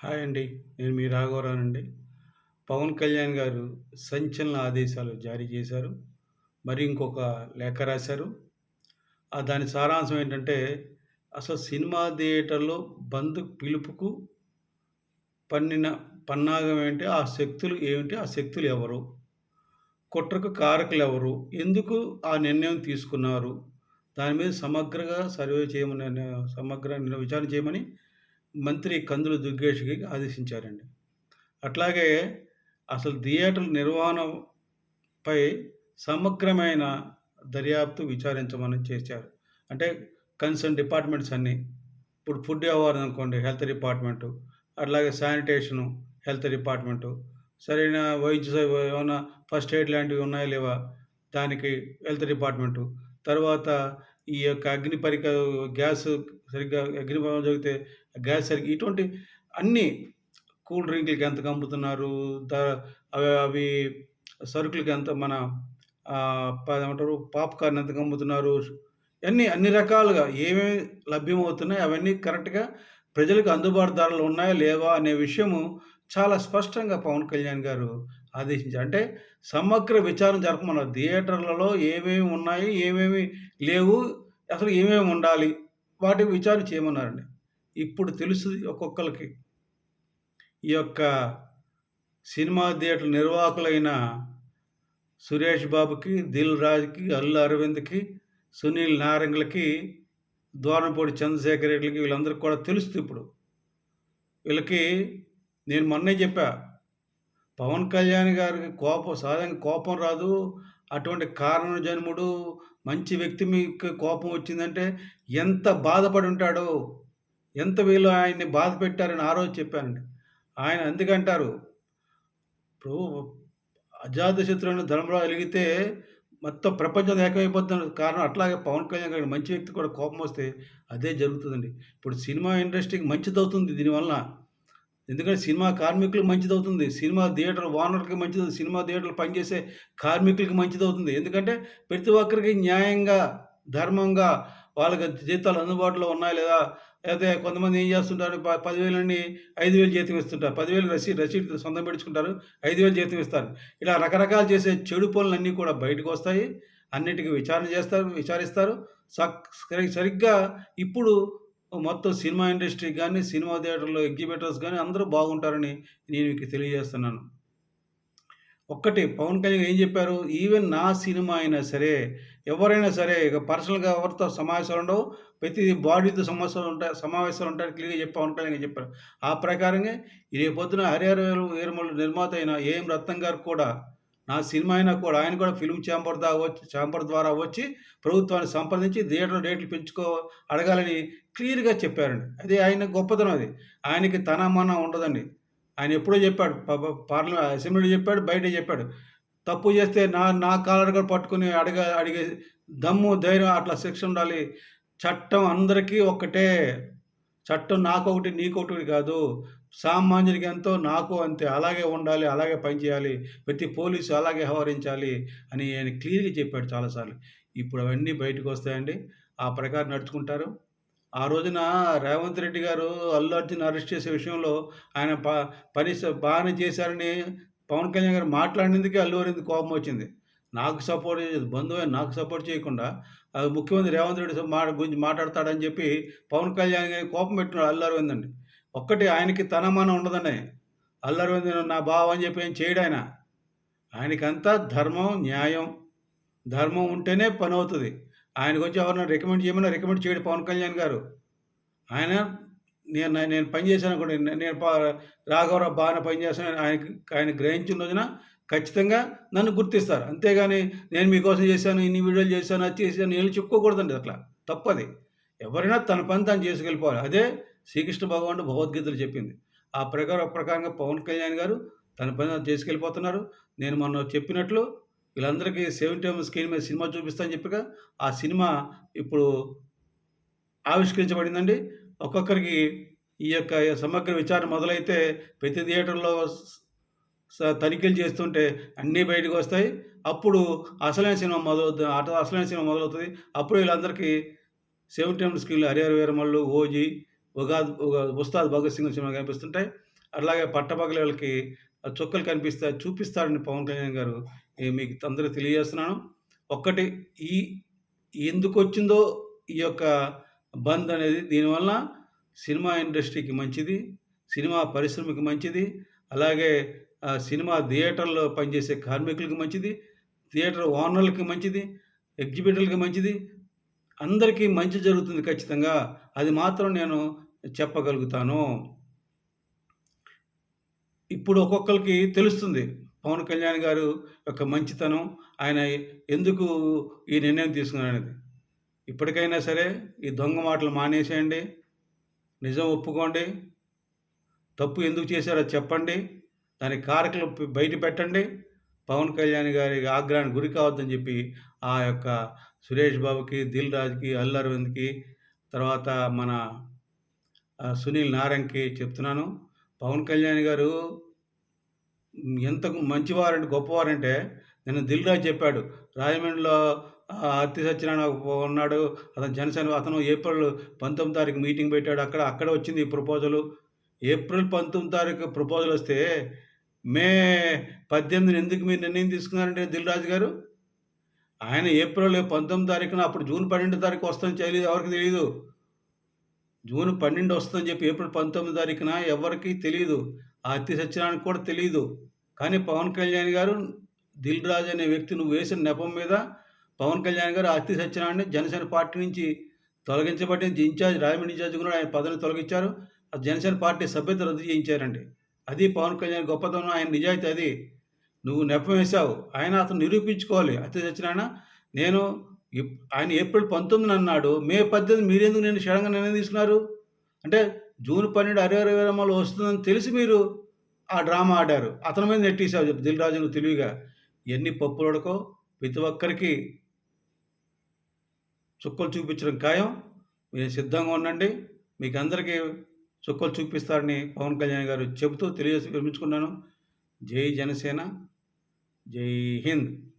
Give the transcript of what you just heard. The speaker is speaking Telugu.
హాయ్ అండి నేను మీ రాఘవరావునండి పవన్ కళ్యాణ్ గారు సంచలన ఆదేశాలు జారీ చేశారు. మరి ఇంకొక లేఖ రాశారు. ఆ దాని సారాంశం ఏంటంటే అసలు సినిమా థియేటర్లో బంద్ పిలుపుకు పన్నిన పన్నాగం ఏంటి ఆ శక్తులు ఏమిటి ఆ శక్తులు ఎవరు కుట్రకు కారకులు ఎవరు ఎందుకు ఆ నిర్ణయం తీసుకున్నారు దాని మీద సమగ్రగా సర్వే చేయమని సమగ్ర విచారణ చేయమని మంత్రి కందులు దుర్గేష్కి ఆదేశించారండి. అట్లాగే అసలు థియేటర్ నిర్వహణపై సమగ్రమైన దర్యాప్తు విచారించమని చేశారు. అంటే కన్సర్న్ డిపార్ట్మెంట్స్ అన్నీ. ఇప్పుడు ఫుడ్ వ్యవహారం అనుకోండి హెల్త్ డిపార్ట్మెంటు అట్లాగే శానిటేషను హెల్త్ డిపార్ట్మెంటు. సరైన వైద్య ఏమైనా ఫస్ట్ ఎయిడ్ లాంటివి ఉన్నాయా లేవా? దానికి హెల్త్ డిపార్ట్మెంటు. తర్వాత ఈ యొక్క అగ్ని పరిక గ్యాస్ సరిగ్గా అగ్ని ప్రమాదం జరిగితే గ్యాస్ సరిగ్గా ఇటువంటి అన్నీ కూల్ డ్రింక్లకి ఎంత అమ్ముతున్నారు ద అవి అవి సరుకులకి ఎంత మన ఏమంటారు పాప్కార్న్ ఎంత అమ్ముతున్నారు అన్నీ అన్ని రకాలుగా ఏమేమి లభ్యమవుతున్నాయి? అవన్నీ కరెక్ట్గా ప్రజలకు అందుబాటు ధరలు ఉన్నాయా? లేవా? అనే విషయము చాలా స్పష్టంగా పవన్ కళ్యాణ్ గారు ఆదేశించారు. అంటే సమగ్ర విచారణ జరపమన్నారు. థియేటర్లలో ఏమేమి ఉన్నాయి? ఏమేమి లేవు? అసలు ఏమేమి ఉండాలి? వాటి విచారణ చేయమన్నారండి. ఇప్పుడు తెలుస్తుంది ఒక్కొక్కరికి ఈ యొక్క సినిమా థియేటర్ నిర్వాహకులైన సురేష్ బాబుకి దిల్ రాజ్కి అల్లు అరవింద్కి సునీల్ నారంగులకి ద్వారంపూడి చంద్రశేఖర్ రెడ్డికి వీళ్ళందరికీ కూడా తెలుస్తుంది ఇప్పుడు. వీళ్ళకి నేను మొన్నే చెప్పా పవన్ కళ్యాణ్ గారికి కోపం సహజంగా కోపం రాదు. అటువంటి కారణ జన్ముడు మంచి వ్యక్తి మీకు కోపం వచ్చిందంటే ఎంత బాధపడి ఉంటాడో? ఎంత వీళ్ళు ఆయన్ని బాధ పెట్టారని ఆ రోజు చెప్పానండి. ఆయన అందుకంటారు ఇప్పుడు అజాతశత్రువుని ధర్మరావు వెలిగితే మొత్తం ప్రపంచం ఏకమైపోతున్న కారణం అట్లాగే పవన్ కళ్యాణ్ గారి మంచి వ్యక్తి కూడా కోపం వస్తే అదే జరుగుతుందండి. ఇప్పుడు సినిమా ఇండస్ట్రీకి మంచిదవుతుంది దీనివల్ల ఎందుకంటే సినిమా కార్మికులకు మంచిదవుతుంది. సినిమా థియేటర్ ఓనర్కి మంచిది సినిమా థియేటర్లు పనిచేసే కార్మికులకి మంచిదవుతుంది. ఎందుకంటే ప్రతి ఒక్కరికి న్యాయంగా ధర్మంగా వాళ్ళకి జీతాలు అందుబాటులో ఉన్నాయా లేదా లేకపోతే కొంతమంది ఏం చేస్తుంటారు? పదివేలని ఐదు వేలు జీతం ఇస్తుంటారు. పదివేలు రసీద్ రసీద్ సొంతం పెట్టుకుంటారు. ఐదు వేలు జీతం ఇస్తారు. ఇలా రకరకాలు చేసే చెడు పనులన్నీ కూడా బయటకు వస్తాయి. అన్నిటికీ విచారణ చేస్తారు విచారిస్తారు. సరిగ్గా ఇప్పుడు మొత్తం సినిమా ఇండస్ట్రీ కానీ సినిమా థియేటర్లో ఎగ్జిబిటర్స్ కానీ అందరూ బాగుంటారని నేను మీకు తెలియజేస్తున్నాను. ఒక్కటి పవన్ కళ్యాణ్ ఏం చెప్పారు? ఈవెన్ నా సినిమా అయినా సరే ఎవరైనా సరే ఇక పర్సనల్గా ఎవరితో సమావేశాలు ఉండవు. ప్రతి బాడీతో సమస్యలు ఉంటాయి సమావేశాలు ఉంటాయి క్లియర్గా చెప్పి పవన్ కళ్యాణ్ చెప్పారు. ఆ ప్రకారంగా రేపు పొద్దున హరిహర వేరుమల్లు నిర్మాత అయిన ఏఎం రత్నం గారు కూడా నా సినిమా అయినా కూడా ఆయన కూడా ఫిల్మ్ ఛాంబర్ దా వచ్చి ఛాంబర్ ద్వారా వచ్చి ప్రభుత్వాన్ని సంప్రదించి థియేటర్ రేట్లు పెంచుకో అడగాలని క్లియర్గా చెప్పారండి. అది ఆయన గొప్పతనం అది. ఆయనకి తన మన ఉండదండి. ఆయన ఎప్పుడో చెప్పాడు పార్లమెంట్ అసెంబ్లీలో చెప్పాడు బయట చెప్పాడు. తప్పు చేస్తే నా నా కాలర్ కూడా పట్టుకుని అడగ అడిగే దమ్ము ధైర్యం అట్లా శిక్ష ఉండాలి. చట్టం అందరికీ ఒక్కటే. చట్టం నాకొకటి నీకొకటి కాదు. సామాన్యుడికి ఎంతో నాకు అంతే. అలాగే ఉండాలి అలాగే పనిచేయాలి ప్రతి పోలీసు అలాగే వ్యవహరించాలి అని ఆయన క్లియర్గా చెప్పాడు చాలాసార్లు. ఇప్పుడు అవన్నీ బయటకు వస్తాయండి. ఆ ప్రకారం నడుచుకుంటారు. ఆ రోజున రేవంత్ రెడ్డి గారు అల్లు అర్జున్ అరెస్ట్ చేసే విషయంలో ఆయన ప పని బాగానే చేశారని పవన్ కళ్యాణ్ గారు మాట్లాడినందుకే అల్లు అరవింద్ కోపం వచ్చింది. నాకు సపోర్ట్ బంధువు నాకు సపోర్ట్ చేయకుండా ముఖ్యమంత్రి రేవంత్ రెడ్డి మా గురించి మాట్లాడతాడని చెప్పి పవన్ కళ్యాణ్ గారి కోపం పెట్టినాడు అల్లు అండి ఒక్కటి ఆయనకి తనమానం ఉండదండి అల్లు నా బావ అని చెప్పి ఏం చేయడు ఆయన. ఆయనకంతా ధర్మం న్యాయం ధర్మం ఉంటేనే పని అవుతుంది. ఆయన గురించి ఎవరైనా రికమెండ్ చేయమన్నా రికమెండ్ చేయడు పవన్ కళ్యాణ్ గారు. ఆయన నేను నేను పని కూడా నేను రాఘవరావు బాగానే పనిచేస్తాను ఆయన ఆయన గ్రహించిన రోజున ఖచ్చితంగా నన్ను గుర్తిస్తారు. అంతేగాని నేను మీకోసం చేశాను ఇన్ని వీడియోలు చేశాను అది చేశాను నేను చెప్పుకోకూడదండి అట్లా. తప్పది. ఎవరైనా తన పని తాను చేసుకెళ్ళిపోవాలి. అదే శ్రీకృష్ణ భగవానుడు భగవద్గీతలు చెప్పింది. ఆ ప్రకారం ప్రకారంగా పవన్ కళ్యాణ్ గారు తన పని చేసుకెళ్ళిపోతున్నారు. నేను మొన్న చెప్పినట్లు వీళ్ళందరికీ సెవెన్ టైమ్ స్క్రీన్ మీద సినిమా చూపిస్తాను చెప్పగా ఆ సినిమా ఇప్పుడు ఆవిష్కరించబడిందండి. ఒక్కొక్కరికి ఈ యొక్క సమగ్ర విచారణ మొదలైతే ప్రతి థియేటర్లో తనిఖీలు చేస్తుంటే అన్నీ బయటకు వస్తాయి అప్పుడు అసలైన సినిమా మొదలవుతుంది అసలైన సినిమా మొదలవుతుంది అప్పుడు వీళ్ళందరికీ సెవెన్ ఎండ్ స్కిల్ హరిహర వీరమల్లు ఓజీ ఉగాద్ ఉగా ఉస్తాద్ భగత్ సింగ్ సినిమా కనిపిస్తుంటాయి. అట్లాగే పట్టపగలు వీళ్ళకి చుక్కలు కనిపిస్తాయి. చూపిస్తారని పవన్ కళ్యాణ్ గారు మీకు అందరికి తెలియజేస్తున్నాను. ఒక్కటి ఈ ఎందుకు వచ్చిందో ఈ యొక్క బంద్ అనేది దీనివల్ల సినిమా ఇండస్ట్రీకి మంచిది. సినిమా పరిశ్రమకి మంచిది. అలాగే సినిమా థియేటర్‌లో పనిచేసే కార్మికులకి మంచిది. థియేటర్ ఓనర్‌లకి మంచిది. ఎగ్జిబిటర్‌లకి మంచిది. అందరికీ మంచి జరుగుతుంది ఖచ్చితంగా. అది మాత్రం నేను చెప్పగలుగుతాను. ఇప్పుడు ఒక్కొక్కరికి తెలుస్తుంది. పవన్ కళ్యాణ్ గారు యొక్క మంచితనం, ఆయన ఎందుకు ఈ నిర్ణయం తీసుకున్నారనేది. ఇప్పటికైనా సరే ఈ దొంగ మాటలు మానేసేయండి. నిజం ఒప్పుకోండి. తప్పు ఎందుకు చేశారో చెప్పండి. దాని కారకులు బయట పెట్టండి. పవన్ కళ్యాణ్ గారి ఆగ్రహానికి గురి కావద్దని చెప్పి ఆ యొక్క సురేష్ బాబుకి, దిల్ రాజుకి, అల్లు అరవింద్‌కి తర్వాత మన సునీల్ నారాయణకి చెప్తున్నాను. పవన్ కళ్యాణ్ గారు ఎంత మంచివారంటే గొప్పవారంటే నిన్న దిల్ రాజు చెప్పాడు. రాజమండ్రిలో అతి సత్యనారాయణ ఉన్నాడు. అతను జనసేన అతను ఏప్రిల్ 19 తారీఖు మీటింగ్ పెట్టాడు. అక్కడ అక్కడ వచ్చింది ఈ ప్రపోజలు. ఏప్రిల్ 19 తారీఖు ప్రపోజల్ వస్తే మే 18న ఎందుకు మీరు నిర్ణయం తీసుకున్నారంటే దిల్రాజు గారు? ఆయన ఏప్రిల్ 19 తారీఖున అప్పుడు జూన్ 12 తారీఖు వస్తుందని తెలియదు ఎవరికి తెలియదు జూన్ పన్నెండు వస్తుందని చెప్పి ఏప్రిల్ 19 తారీఖున ఎవరికీ తెలియదు ఆ అతి సత్యనారాయణకి కూడా తెలియదు కానీ పవన్ కళ్యాణ్ గారు దిల్ రాజు అనే వ్యక్తి నువ్వు వేసిన నెపం మీద పవన్ కళ్యాణ్ గారు అతి సత్యనారాయణ జనసేన పార్టీ నుంచి తొలగించబడిన ఇన్ఛార్జ్ రాజమండ్రి ఇన్ఛార్జ్ కూడా ఆయన పదవిని తొలగించారు. ఆ జనసేన పార్టీ సభ్యత రద్దు చేయించారండి. అది పవన్ కళ్యాణ్ గొప్పతనం. ఆయన నిజాయితీ అది. నువ్వు నెపం వేశావు. ఆయన అతను నిరూపించుకోవాలి. అత్తి సత్యనారాయణ నేను ఆయన ఏప్రిల్ 19 అన్నాడు. మే 18 మీరెందుకు నేను క్షణంగా నిర్ణయం తీసుకున్నారు? అంటే జూన్ పన్నెండు అరవై అరవై విరమాలు వస్తుందని తెలిసి మీరు ఆ డ్రామా ఆడారు. అతని మీద నెట్టేసావు దిల్ రాజును తెలివిగా తెలివిగా. ఇయన్నీ పప్పులొడకవు. ప్రతి ఒక్కరికి చుక్కలు చూపించడం ఖాయం. మీరు సిద్ధంగా ఉండండి. మీకు అందరికీ చుక్కలు చూపిస్తారని పవన్ కళ్యాణ్ గారు చెబుతూ తెలియజేసి విరమించుకున్నాను. జై జనసేన. జై హింద్.